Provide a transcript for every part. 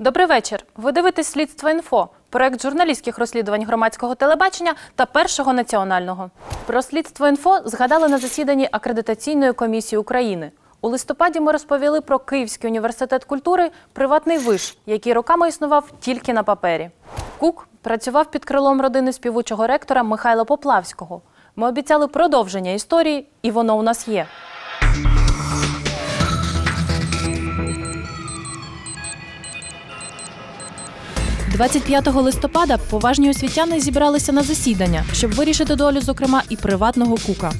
Добрий вечір. Ви дивитесь слідство інфо, проект журналістських розслідувань громадського телебачення та першого національного. Про слідство інфо згадали на засіданні акредитаційної комісії України. У листопаді ми розповіли про Київський університет культури, приватний виш, який роками існував тільки на папері. Кук працював під крилом родини співучого ректора Михайла Поплавського. Ми обіцяли продовження історії, і воно у нас є. – 25 листопада поважні освітяни зібралися на засідання, щоб вирішити долю, зокрема, і приватного кука.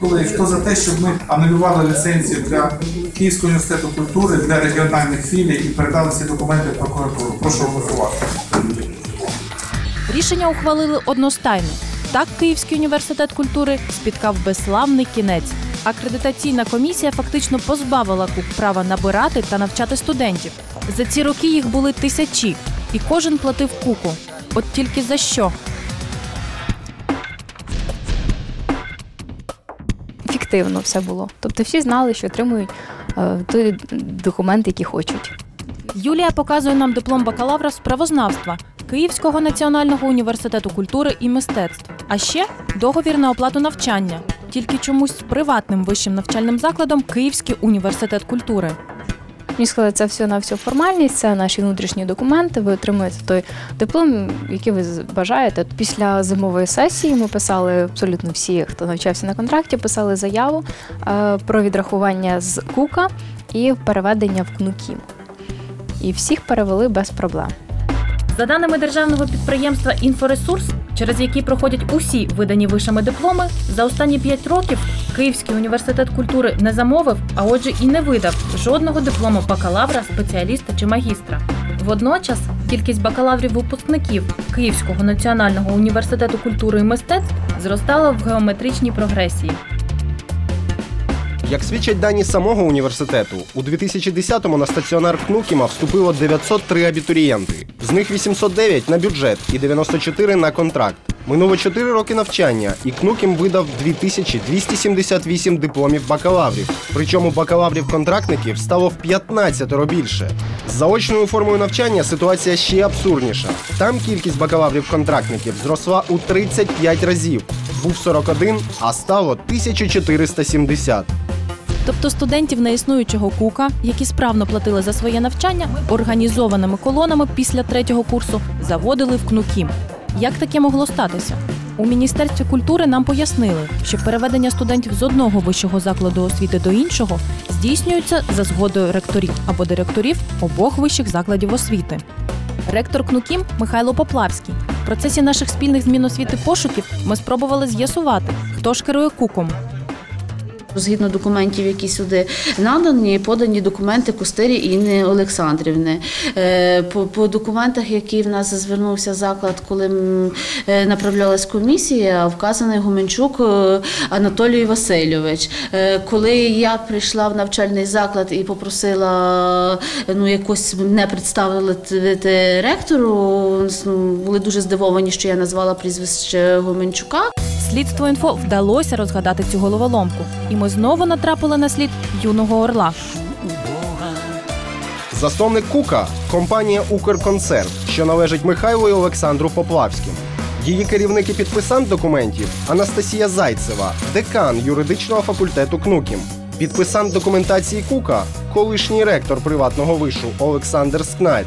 Коли хто за те, щоб ми анулювали ліцензію для Київського університету культури для регіональних філій і передали всі документи в прокуратуру. Прошу голосувати. Рішення ухвалили одностайно. Так, Київський університет культури спіткав безславний кінець. Акредитаційна комісія фактично позбавила КУК права набирати та навчати студентів. За ці роки їх були тисячі, і кожен платив куку. От тільки за що? фіктивно все було. Тобто всі знали, що отримують е, той документ, який хочуть. Юлія показує нам диплом бакалавра з правознавства Київського національного університету культури і мистецтв. А ще договір на оплату навчання, тільки чомусь з приватним вищим навчальним закладом Київський університет культури. Мені сказали, це все на всю формальність, це наші внутрішні документи. Ви отримуєте той диплом, який ви бажаєте. Після зимової сесії ми писали абсолютно всі, хто навчався на контракті, писали заяву е, про відрахування з КУКа і переведення в КНУКІМ. І всіх перевели без проблем. За даними державного підприємства Інфоресурс, через які проходять усі видані вишами дипломи, за останні 5 років Київський університет культури не замовив, а отже, і не видав жодного диплому бакалавра, спеціаліста чи магістра. Водночас кількість бакалаврів-випускників Київського національного університету культури і мистецтв зростала в геометричній прогресії. Як свідчать дані самого університету, у 2010-му на стаціонар КНУКІМа вступило 903 абітурієнти. З них 809 на бюджет і 94 на контракт. Минуло 4 роки навчання, і КНУКІМ видав 2278 дипломів бакалаврів. Причому бакалаврів-контрактників стало в 15 більше. З заочною формою навчання ситуація ще абсурдніша. Там кількість бакалаврів-контрактників зросла у 35 разів. Був 41, а стало 1470. Тобто студентів неіснуючого кука, які справно платили за своє навчання, організованими колонами після третього курсу заводили в КНУКІМ. Як таке могло статися? У міністерстві культури нам пояснили, що переведення студентів з одного вищого закладу освіти до іншого здійснюється за згодою ректорів або директорів обох вищих закладів освіти. Ректор КНУКІМ Михайло Поплавський. В процесі наших спільних змін освіти пошуків ми спробували з'ясувати, хто ж керує куком. Згідно документів, які сюди надані, подані документи Костирі Інни Олександрівни. Е, По, по документах, які в нас звернувся заклад, коли е, направлялась комісія, вказаний Гуменчук е, Анатолій Васильович. Коли я прийшла в навчальний заклад і попросила ну, якось не т- ректору, ну, були дуже здивовані, що я назвала прізвище Гуменчука. Слідство інфо вдалося розгадати цю головоломку, і ми знову натрапили на слід юного орла. Засновник Кука компанія Укрконцерт, що належить Михайлу і Олександру Поплавським. Її керівник і підписант документів Анастасія Зайцева, декан юридичного факультету КНУКІМ. Підписант документації Кука, колишній ректор приватного вишу Олександр Скналь.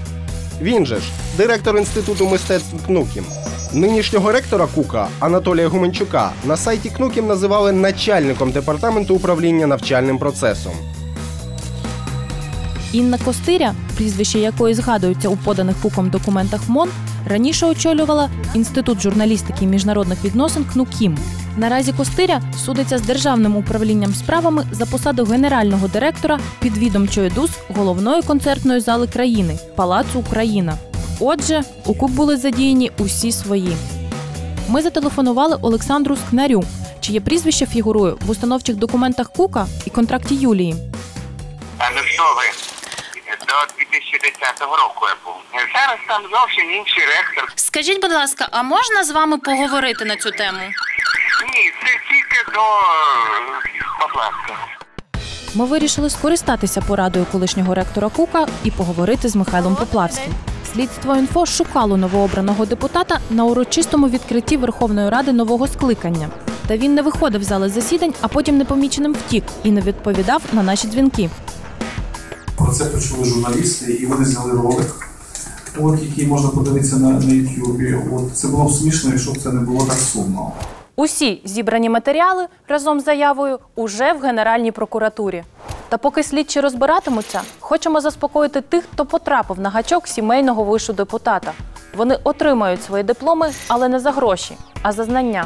Він же ж директор інституту мистецтв КНУКІМ. Нинішнього ректора Кука Анатолія Гуменчука на сайті КНУКІМ називали начальником департаменту управління навчальним процесом. Інна Костиря, прізвище якої згадується у поданих куком документах МОН, раніше очолювала інститут журналістики і міжнародних відносин КНУКІМ. Наразі Костиря судиться з державним управлінням справами за посаду генерального директора підвідомчої ДУС головної концертної зали країни Палацу Україна. Отже, у КУК були задіяні усі свої. Ми зателефонували Олександру Скнарю, чиє прізвище фігурує в установчих документах Кука і контракті Юлії. А ну що ви? До 2010 року я був. Зараз там зовсім інший ректор. Скажіть, будь ласка, а можна з вами поговорити на цю тему? Ні, це тільки до е, Ми вирішили скористатися порадою колишнього ректора Кука і поговорити з Михайлом Поплавським. Слідство інфо шукало новообраного депутата на урочистому відкритті Верховної Ради нового скликання. Та він не виходив з зали засідань, а потім непоміченим втік і не відповідав на наші дзвінки. Про це почули журналісти, і вони зняли ролик, от, який можна подивитися на, на YouTube. От це було б смішно, якщо б це не було так сумно. Усі зібрані матеріали разом з заявою уже в Генеральній прокуратурі. Та поки слідчі розбиратимуться, хочемо заспокоїти тих, хто потрапив на гачок сімейного вишу депутата. Вони отримають свої дипломи, але не за гроші, а за знання.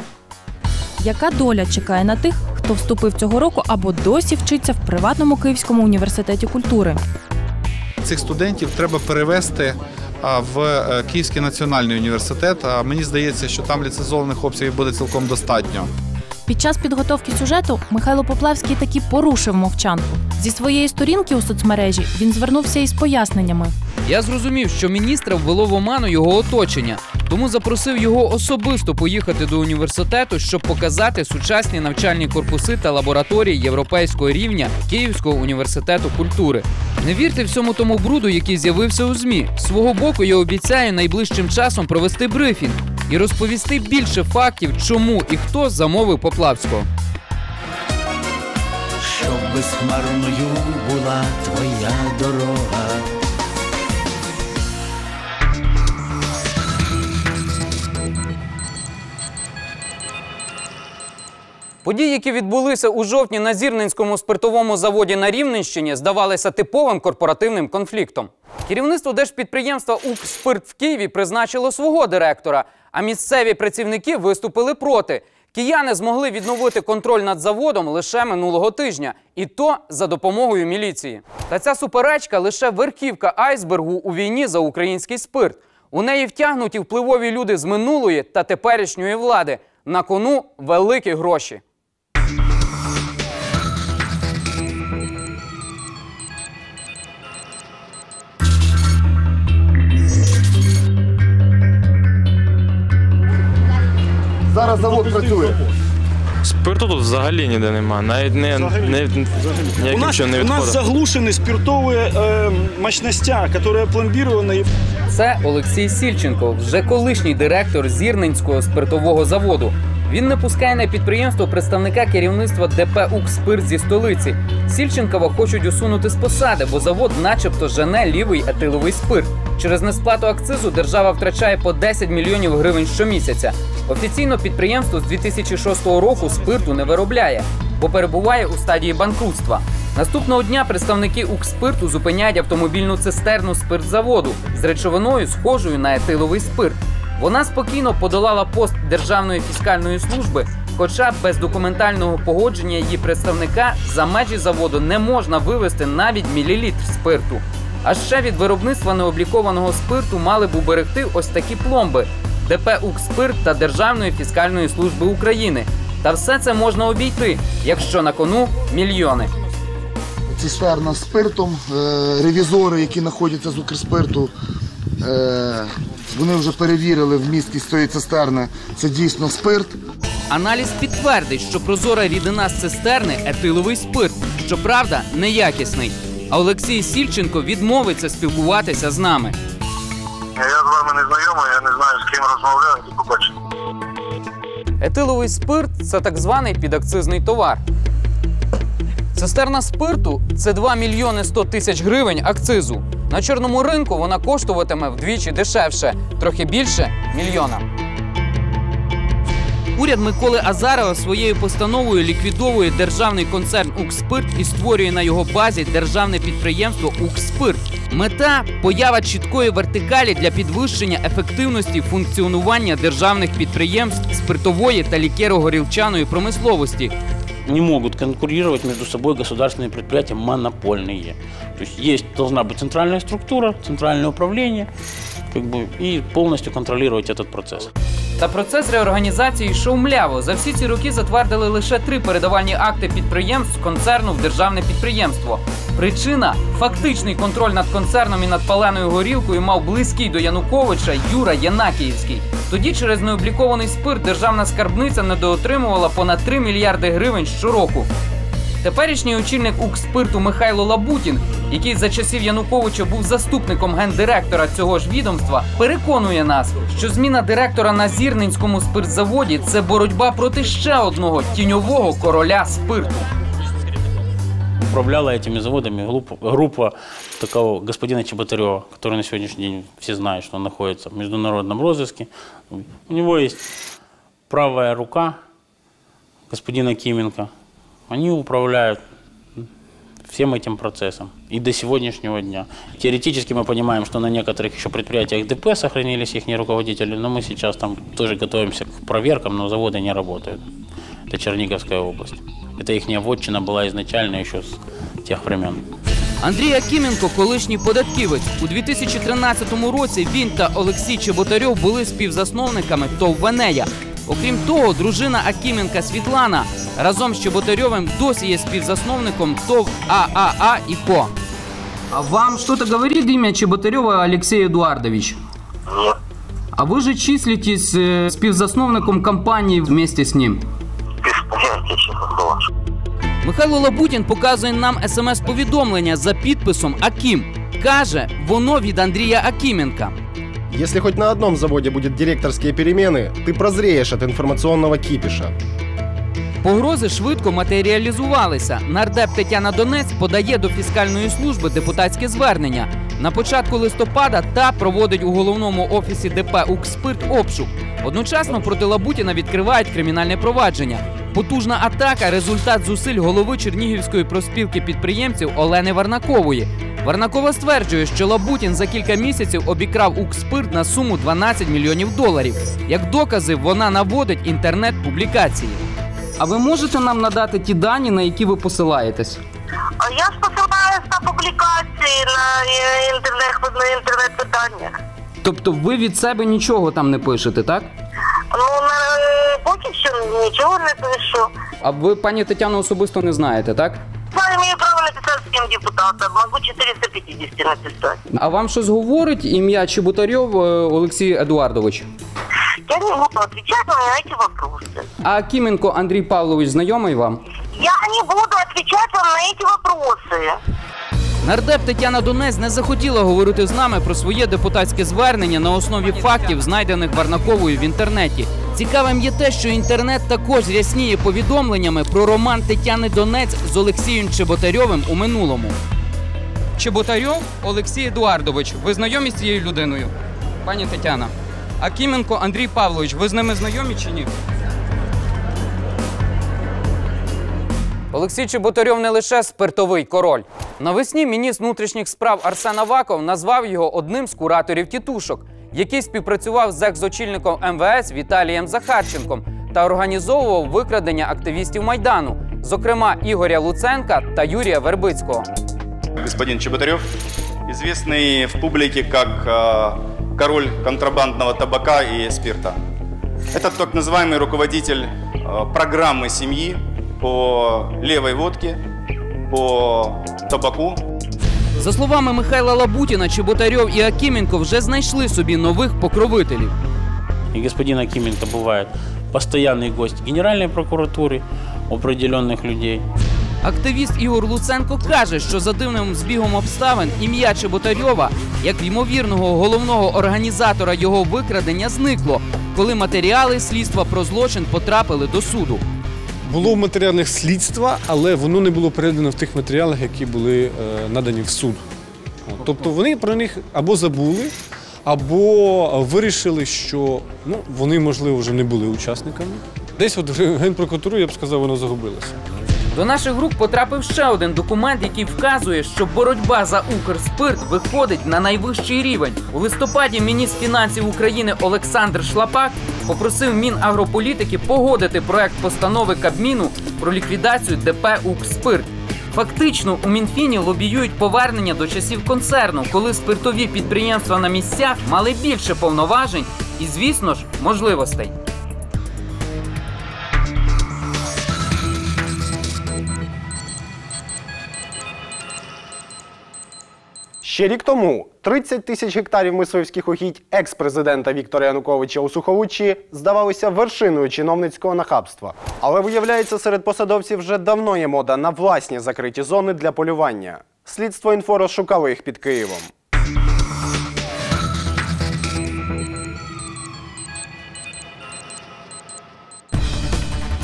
Яка доля чекає на тих, хто вступив цього року або досі вчиться в приватному Київському університеті культури? Цих студентів треба перевести в е, Київський національний університет. Мені здається, що там ліцензованих обсягів буде цілком достатньо. Під час підготовки сюжету Михайло Поплавський таки порушив мовчанку. Зі своєї сторінки у соцмережі він звернувся із поясненнями. Я зрозумів, що міністра ввело в оману його оточення, тому запросив його особисто поїхати до університету, щоб показати сучасні навчальні корпуси та лабораторії європейського рівня Київського університету культури. Не вірте всьому тому бруду, який з'явився у змі. Свого боку я обіцяю найближчим часом провести брифінг і розповісти більше фактів, чому і хто замовив Поплавського. Щоб безхмарною була твоя дорога. Події, які відбулися у жовтні на Зірненському спиртовому заводі на Рівненщині, здавалися типовим корпоративним конфліктом. Керівництво держпідприємства «Укрспирт» в Києві призначило свого директора, а місцеві працівники виступили проти. Кияни змогли відновити контроль над заводом лише минулого тижня, і то за допомогою міліції. Та ця суперечка лише верхівка айсбергу у війні за український спирт. У неї втягнуті впливові люди з минулої та теперішньої влади. На кону великі гроші. Зараз завод працює. Спирту тут взагалі ніде нема. Навіть не, не, У ніяким нас, чином не у нас відходить. заглушены спиртовые э, мощностя, которые пломбированы. Це Олексій Сільченко, вже колишній директор Зірненського спиртового заводу. Він не пускає на підприємство представника керівництва ДП «Укрспирт» зі столиці. Сільченкова хочуть усунути з посади, бо завод, начебто, жене лівий етиловий спирт. Через несплату акцизу держава втрачає по 10 мільйонів гривень щомісяця. Офіційно підприємство з 2006 року спирту не виробляє, бо перебуває у стадії банкрутства. Наступного дня представники «Укрспирту» зупиняють автомобільну цистерну спиртзаводу з речовиною, схожою на етиловий спирт. Вона спокійно подолала пост Державної фіскальної служби, хоча без документального погодження її представника за межі заводу не можна вивезти навіть мілілітр спирту. А ще від виробництва необлікованого спирту мали б уберегти ось такі пломби ДП «Укрспирт» та Державної фіскальної служби України. Та все це можна обійти, якщо на кону мільйони. цистерна з спиртом. Е, Ревізори, які знаходяться з Укрспирту, е, вони вже перевірили вмісткість цієї цистерни. Це дійсно спирт. Аналіз підтвердить, що прозора рідина з цистерни етиловий спирт, щоправда, неякісний. А Олексій Сільченко відмовиться спілкуватися з нами. Я з вами не знайомий, я не знаю, з ким розмовляю, побачимо. Етиловий спирт це так званий підакцизний товар. Цистерна спирту це 2 мільйони 100 тисяч гривень акцизу. На чорному ринку вона коштуватиме вдвічі дешевше, трохи більше мільйона. Уряд Миколи Азарова своєю постановою ліквідовує державний концерн «Укрспирт» і створює на його базі державне підприємство «Укрспирт». Мета поява чіткої вертикалі для підвищення ефективності функціонування державних підприємств спиртової та лікеро-горілчаної промисловості не могут конкурировать между собой государственные предприятия монопольные. То есть есть должна быть центральная структура, центральное управление, как бы, и полностью контролировать этот процесс. Та процес реорганізації йшов мляво. За всі ці роки затвердили лише три передавальні акти підприємств концерну в державне підприємство. Причина фактичний контроль над концерном і над паленою горілкою мав близький до Януковича Юра Янакіївський. Тоді через необлікований спирт державна скарбниця недоотримувала понад 3 мільярди гривень щороку. Теперішній очільник Укрспирту Михайло Лабутін, який за часів Януковича був заступником гендиректора цього ж відомства, переконує нас, що зміна директора на Зірненському спиртзаводі це боротьба проти ще одного тіньового короля спирту. Управляла этими заводами группа, группа такого господина Чеботарева, который на сегодняшний день все знают, что он находится в международном розыске. У него есть правая рука господина Кименко. Они управляют всем этим процессом и до сегодняшнего дня. Теоретически мы понимаем, что на некоторых еще предприятиях ДП сохранились их руководители, но мы сейчас там тоже готовимся к проверкам, но заводы не работают. Это Черниговская область. Это их вотчина была изначально еще с тех времен. Андрій Акіменко, колишній податківець. У 2013 році він та Олексій Чеботарьов були співзасновниками ТОВ «Венея». Окрім того, дружина Акіменка Світлана разом з Чеботарьовим досі є співзасновником ТОВ ААА і КО. А вам что-то говорит имя Чеботарева Алексей Эдуардович? Нет. А ви же числитесь э, співзасновником компанії вместе з ним. Без понятия, честно слово. Михайло Лабутін показує нам смс-повідомлення за підписом Акім. Каже, воно від Андрія Акіменка. Если хоть на одном заводе будет директорские перемены, ты прозреешь от информационного кипиша. Погрози швидко матеріалізувалися. Нардеп Тетяна Донець подає до фіскальної служби депутатське звернення. На початку листопада та проводить у головному офісі ДП «Укрспирт» обшук. Одночасно проти Лабутіна відкривають кримінальне провадження. Потужна атака результат зусиль голови Чернігівської проспілки підприємців Олени Варнакової. Варнакова стверджує, що Лабутін за кілька місяців обікрав Укрспирт на суму 12 мільйонів доларів. Як докази, вона наводить інтернет-публікації. А ви можете нам надати ті дані, на які ви посилаєтесь? Я ж посилаюсь на публікації на інтернет на інтернет питаннях. Тобто ви від себе нічого там не пишете, так? Ну, на, поки що нічого не пишу. А ви пані Тетяну особисто не знаєте, так? Я имею право написать всем депутатам. Могу 450 написать. А вам щось говорить ім'я Чеботарьов е, Олексій Едуардович? Я не буду отвечать на эти вопросы. А Кіменко Андрій Павлович знайомий вам? Я не буду отвечать вам на эти вопросы. Нардеп Тетяна Донець не захотіла говорити з нами про своє депутатське звернення на основі фактів, знайдених Варнаковою в інтернеті. Цікавим є те, що інтернет також рясніє повідомленнями про роман Тетяни Донець з Олексієм Чеботарьовим у минулому. Чеботарьов Олексій Едуардович. Ви знайомі з цією людиною? Пані Тетяна. А Кіменко Андрій Павлович, ви з ними знайомі чи ні? Олексій Чеботарьов не лише спиртовий король. Навесні міністр внутрішніх справ Арсен Аваков назвав його одним з кураторів тітушок, який співпрацював з екс-очільником МВС Віталієм Захарченком та організовував викрадення активістів Майдану, зокрема Ігоря Луценка та Юрія Вербицького. господин Чеботарев, известный в публике как э, король контрабандного табака и спирта. Это так называемый руководитель э, программы семьи по левой водке, по табаку. За словами Михайла Лабутіна, Чеботарьов і Акіменко вже знайшли собі нових покровителів. И господин Акименко бывает постоянный гость Генеральной прокуратуры определенных людей. Активіст Ігор Луценко каже, що за дивним збігом обставин ім'я Чеботарьова, як ймовірного головного організатора його викрадення, зникло, коли матеріали слідства про злочин потрапили до суду. Було в матеріалах слідства, але воно не було передано в тих матеріалах, які були е, надані в суд. Тобто вони про них або забули, або вирішили, що ну, вони, можливо, вже не були учасниками. Десь от Генпрокуратуру, я б сказав, воно загубилося. До наших рук потрапив ще один документ, який вказує, що боротьба за Укрспирт виходить на найвищий рівень. У листопаді міністр фінансів України Олександр Шлапак попросив Мінагрополітики погодити проект постанови Кабміну про ліквідацію ДП Укрспирт. Фактично у Мінфіні лобіюють повернення до часів концерну, коли спиртові підприємства на місцях мали більше повноважень і, звісно ж, можливостей. Ще рік тому 30 тисяч гектарів мисливських угідь екс-президента Віктора Януковича у Суховуччі здавалися вершиною чиновницького нахабства. Але виявляється, серед посадовців вже давно є мода на власні закриті зони для полювання. Слідство інфо розшукало їх під Києвом.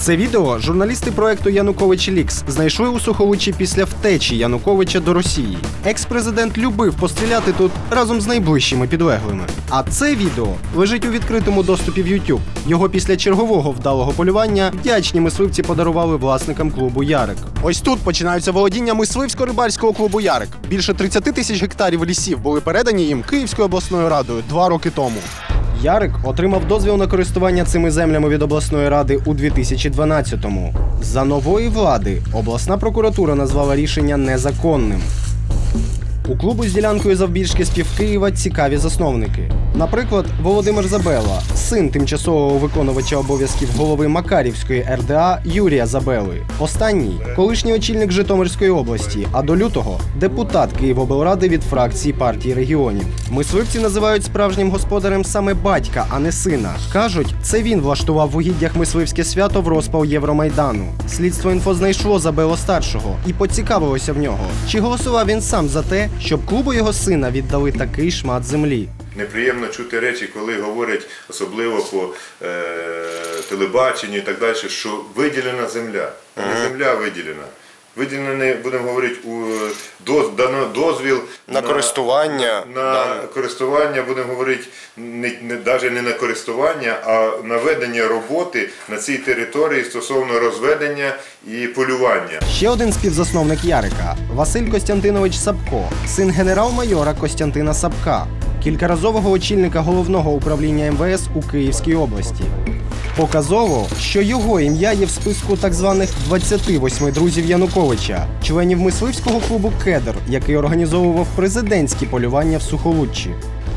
Це відео журналісти проекту Янукович Лікс знайшли у Суховичі після втечі Януковича до Росії. Екс-президент любив постріляти тут разом з найближчими підлеглими. А це відео лежить у відкритому доступі в YouTube. Його після чергового вдалого полювання вдячні мисливці подарували власникам клубу Ярик. Ось тут починаються володіння мисливсько-рибальського клубу Ярик. Більше 30 тисяч гектарів лісів були передані їм Київською обласною радою два роки тому. Ярик отримав дозвіл на користування цими землями від обласної ради у 2012-му. За нової влади обласна прокуратура назвала рішення незаконним. У клубу з ділянкою завбільшки з Києва цікаві засновники. Наприклад, Володимир Забела, син тимчасового виконувача обов'язків голови Макарівської РДА Юрія Забели. Останній колишній очільник Житомирської області, а до лютого депутат Києвоблради від фракції партії регіонів. Мисливці називають справжнім господарем саме батька, а не сина. кажуть, це він влаштував в угіддях мисливське свято в розпал Євромайдану. Слідство інфо знайшло Забело старшого і поцікавилося в нього, чи голосував він сам за те, щоб клубу його сина віддали такий шмат землі. Неприємно чути речі, коли говорять, особливо по е, телебаченню і так далі, що виділена земля. Не земля виділена. Виділена, не, будемо говорити, у доз, дано дозвіл На користування, На, да. користування, будемо говорити, не, не, навіть не на користування, а на ведення роботи на цій території стосовно розведення і полювання. Ще один співзасновник Ярика Василь Костянтинович Сапко, син генерал-майора Костянтина Сапка, кількаразового очільника головного управління МВС у Київській області. Показово, що його ім'я є в списку так званих 28 друзів Януковича, членів мисливського клубу Кедр, який організовував президентські полювання в Сухолуччі.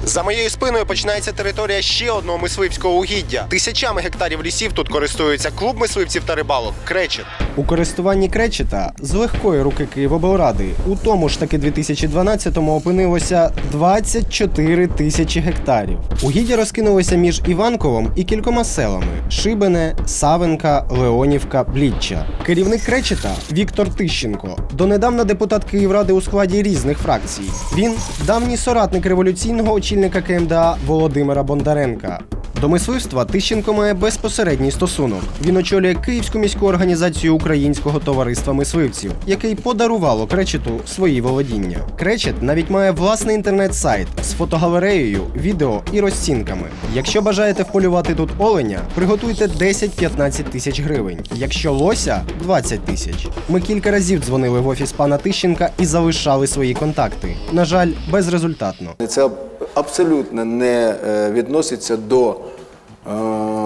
За моєю спиною починається територія ще одного мисливського угіддя. Тисячами гектарів лісів тут користується клуб мисливців та рибалок Кречет. У користуванні Кречета з легкої руки Києвоблради у тому ж таки 2012-му опинилося 24 тисячі гектарів. Угіддя розкинулося між Іванковом і кількома селами: Шибене, Савенка, Леонівка, Бліччя. Керівник Кречета Віктор Тищенко, донедавна депутат Київради у складі різних фракцій. Він давній соратник революційного очільника КМДА Володимира Бондаренка. До мисливства Тищенко має безпосередній стосунок. Він очолює Київську міську організацію Українського товариства мисливців, який подарувало Кречету свої володіння. Кречет навіть має власний інтернет-сайт з фотогалереєю, відео і розцінками. Якщо бажаєте вполювати тут оленя, приготуйте 10-15 тисяч гривень. Якщо лося 20 тисяч. Ми кілька разів дзвонили в офіс пана Тищенка і залишали свої контакти. На жаль, безрезультатно. Це абсолютно не е, відноситься до е,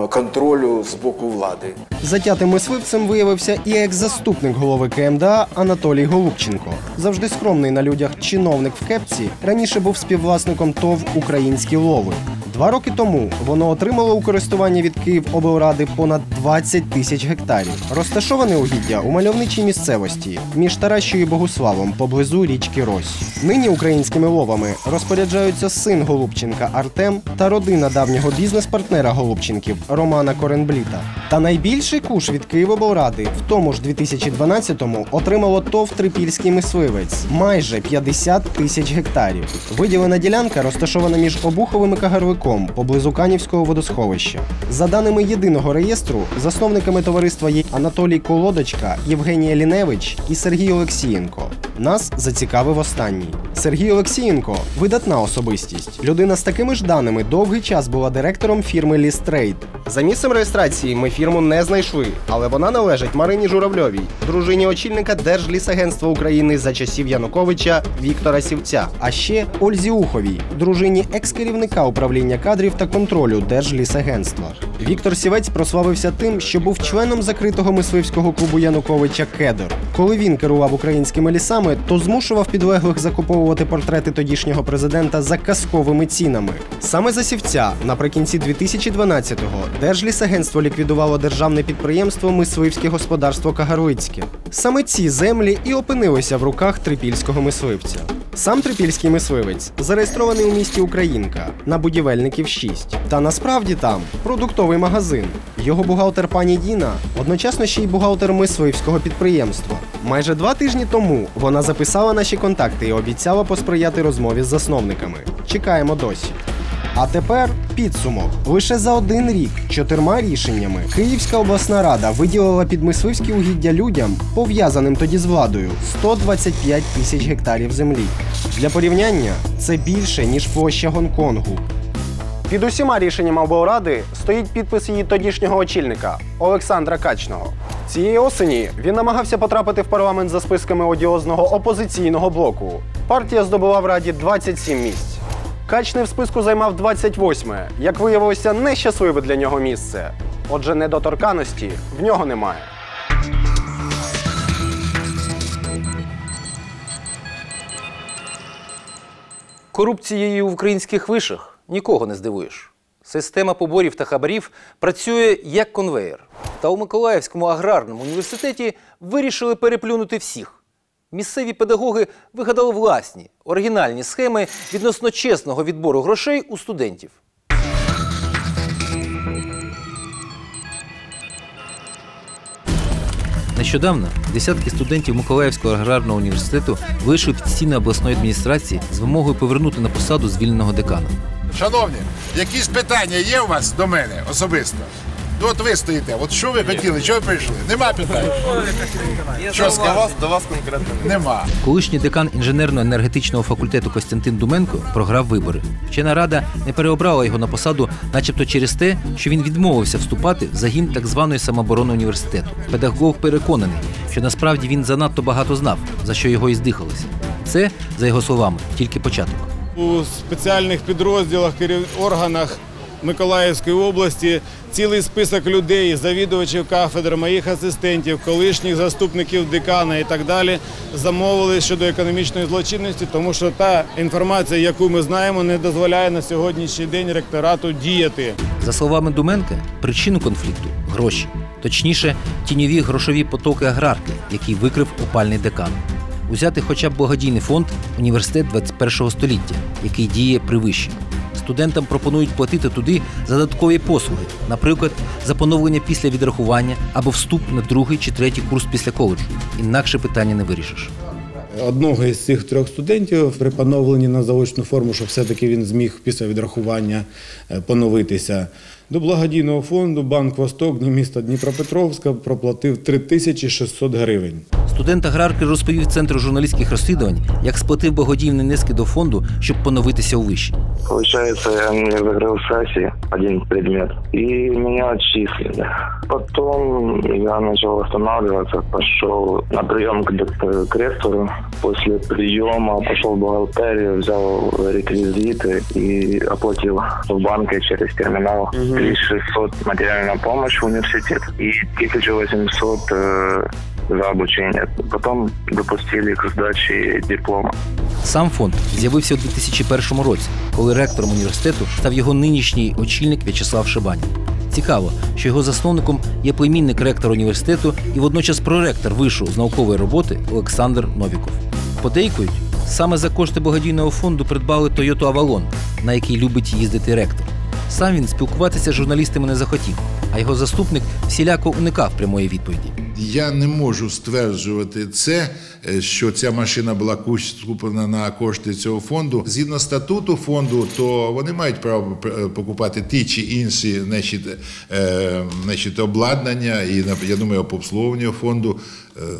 контролю з боку влади. Затятим мисливцем виявився і екс-заступник голови КМДА Анатолій Голубченко. Завжди скромний на людях чиновник в кепці, раніше був співвласником ТОВ Українські лови. Два роки тому воно отримало у користування від Київоблради понад 20 тисяч гектарів. Розташоване угіддя у мальовничій місцевості між Таращою і Богуславом поблизу річки Рось. Нині українськими ловами розпоряджаються син Голубченка Артем та родина давнього бізнес-партнера Голубченків Романа Коренбліта. Та найбільший куш від Київоблради в тому ж 2012-му отримало ТОВ Трипільський мисливець майже 50 тисяч гектарів. Виділена ділянка розташована між Обуховим і Кагарвиком поблизу Канівського водосховища. За даними єдиного реєстру, засновниками товариства є Анатолій Колодочка, Євгенія Ліневич і Сергій Олексієнко. Нас зацікавив останній. Сергій Олексієнко видатна особистість. Людина з такими ж даними довгий час була директором фірми Лістрейд. За місцем реєстрації ми фірму не знайшли, але вона належить Марині Журавльовій, дружині очільника Держлісагентства України за часів Януковича Віктора Сівця, а ще Ользі Уховій, дружині екс-керівника управління кадрів та контролю Держлісагентства. Віктор Сівець прославився тим, що був членом закритого мисливського клубу Януковича Кедр. Коли він керував українськими лісами, то змушував підлеглих закуповувати портрети тодішнього президента за казковими цінами. Саме за сівця наприкінці 2012-го Держлісагентство ліквідувало державне підприємство Мисливське господарство Кагарлицьке. Саме ці землі і опинилися в руках трипільського мисливця. Сам трипільський мисливець зареєстрований у місті Українка на будівельників 6. Та насправді там продуктовий магазин. Його бухгалтер пані Діна одночасно ще й бухгалтер мисливського підприємства. Майже два тижні тому вона записала наші контакти і обіцяла посприяти розмові з засновниками. Чекаємо досі. А тепер підсумок. Лише за один рік чотирма рішеннями Київська обласна рада виділила під мисливські угіддя людям, пов'язаним тоді з владою, 125 тисяч гектарів землі. Для порівняння це більше ніж площа Гонконгу. Під усіма рішеннями облради стоїть підпис її тодішнього очільника Олександра Качного. Цієї осені він намагався потрапити в парламент за списками одіозного опозиційного блоку. Партія здобула в раді 27 місць. Качний в списку займав 28-ме. Як виявилося, нещасливе для нього місце. Отже, недоторканості в нього немає. Корупцією в українських вишах нікого не здивуєш. Система поборів та хабарів працює як конвеєр. Та у Миколаївському аграрному університеті вирішили переплюнути всіх. Місцеві педагоги вигадали власні оригінальні схеми відносно чесного відбору грошей у студентів. Нещодавно десятки студентів Миколаївського аграрного університету вийшли під стіни обласної адміністрації з вимогою повернути на посаду звільненого декана. Шановні, якісь питання є у вас до мене особисто? Ну, От ви стоїте, от що ви хотіли, що ви прийшли? Нема питань. Що сказав? до вас конкретно. Нема. Колишній декан інженерно-енергетичного факультету Костянтин Думенко програв вибори. Вчена рада не переобрала його на посаду, начебто через те, що він відмовився вступати в загін так званої самооборони університету. Педагог переконаний, що насправді він занадто багато знав, за що його і здихалося. Це, за його словами, тільки початок. У спеціальних підрозділах, керів- органах Миколаївської області цілий список людей, завідувачів кафедр, моїх асистентів, колишніх заступників декана і так далі замовили щодо економічної злочинності, тому що та інформація, яку ми знаємо, не дозволяє на сьогоднішній день ректорату діяти. За словами Думенка, причину конфлікту гроші, точніше, тіньові грошові потоки аграрки, який викрив опальний декан. Узяти хоча б благодійний фонд університет 21-го століття, який діє при виші. Студентам пропонують платити туди за додаткові послуги, наприклад, за поновлення після відрахування або вступ на другий чи третій курс після коледжу. Інакше питання не вирішиш. Одного із цих трьох студентів при поновленні на заочну форму, щоб все-таки він зміг після відрахування е, поновитися. До благодійного фонду Банк Восток міста Дніпропетровська проплатив 3600 гривень. Студент аграрки розповів Центру журналістських розслідувань, як сплатив благодійні внески до фонду, щоб поновитися у виші. Получается, я не закрыл сессии, один предмет, и меня отчислили. Потом я начал восстанавливаться, пошел на прием к, док- к ректору. После приема пошел в бухгалтерию, взял реквизиты и оплатил в банке через терминал 3600 материальная помощь в университет и 1800 э, за обучение. Потом допустили к сдаче диплома. Сам фонд з'явився у 2001 році, коли ректором університету став його нинішній очільник В'ячеслав Шибань. Цікаво, що його засновником є племінник ректора університету і водночас проректор вишу з наукової роботи Олександр Новіков. Подейкують, саме за кошти благодійного фонду придбали Toyota Avalon, на який любить їздити ректор. Сам він спілкуватися з журналістами не захотів, а його заступник всіляко уникав прямої відповіді. Я не можу стверджувати це, е, що ця машина була куплена на кошти цього фонду. Згідно статуту фонду, то вони мають право е, покупати ті чи інші значить, е, обладнання і я думаю, по обслуговуванню фонду.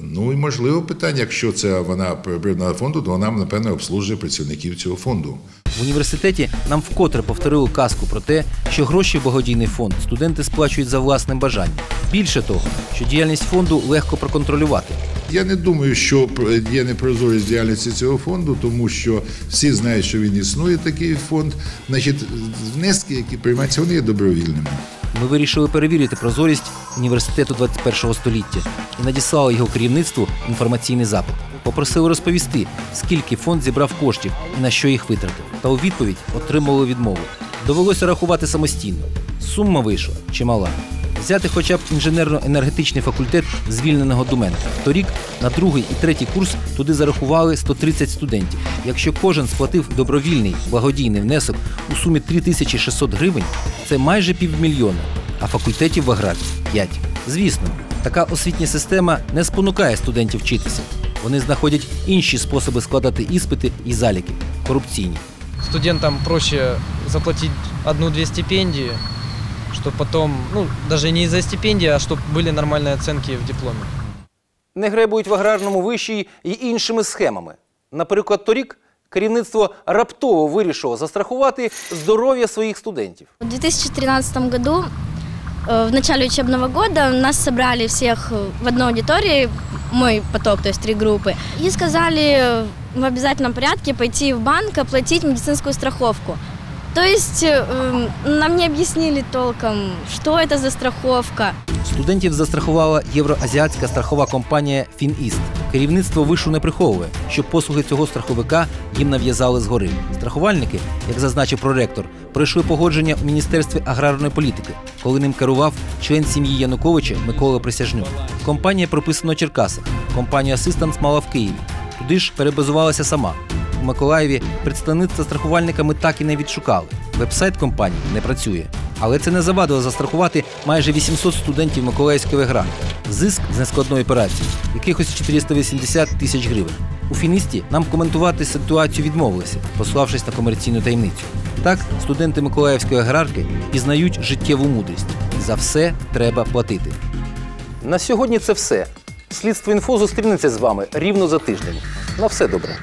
Ну і можливо питання, якщо це вона придбана фонду, то вона напевно обслужує працівників цього фонду. В університеті нам вкотре повторили казку про те, що гроші в благодійний фонд студенти сплачують за власним бажанням. Більше того, що діяльність фонду легко проконтролювати. Я не думаю, що є непрозорість діяльності цього фонду, тому що всі знають, що він існує такий фонд. Значить, внески, які приймаються, вони є добровільними. Ми вирішили перевірити прозорість університету 21-го століття і надіслали його керівництву інформаційний запит. Попросили розповісти, скільки фонд зібрав коштів і на що їх витратив. Та у відповідь отримали відмову. Довелося рахувати самостійно. Сума вийшла чимала. Взяти хоча б інженерно-енергетичний факультет звільненого Думенка. Торік на другий і третій курс туди зарахували 130 студентів. Якщо кожен сплатив добровільний благодійний внесок у сумі 3600 гривень, це майже півмільйона, а факультетів в аграрці 5. Звісно, така освітня система не спонукає студентів вчитися. Вони знаходять інші способи складати іспити і заліки корупційні. студентам проще заплатить одну-две стипендии, чтобы потом, ну, даже не из-за стипендии, а чтобы были нормальные оценки в дипломе. Не гребують в аграрному виші й іншими схемами. Наприклад, торік керівництво раптово вирішило застрахувати здоров'я своїх студентів. В 2013 году, э, в начале учебного года, нас собрали всех э, в одной аудитории, мой поток, то есть три группы, и сказали э, в обязательном порядке пойти в банк, оплатить медицинскую страховку. То есть э, м, нам не объяснили толком, что это за страховка. Студентів застрахувала євроазіатська страхова компанія Фініст. Керівництво вишу не приховує, що послуги цього страховика їм нав'язали згори. Страхувальники, як зазначив проректор, пройшли погодження у Міністерстві аграрної політики, коли ним керував член сім'ї Януковича Микола Присяжнюк. Компанія прописана у Черкасах. Компанію Асистанс мала в Києві. Туди ж перебазувалася сама. У Миколаєві представництва страхувальника ми так і не відшукали. Вебсайт компанії не працює. Але це не завадило застрахувати майже 800 студентів Миколаївської гранти. Зиск з нескладної операції якихось 480 тисяч гривень. У фіністі нам коментувати ситуацію відмовилися, пославшись на комерційну таємницю. Так, студенти Миколаївської аграрки пізнають життєву мудрість. За все треба платити. На сьогодні це все. Слідство інфо зустрінеться з вами рівно за тиждень. На все добре.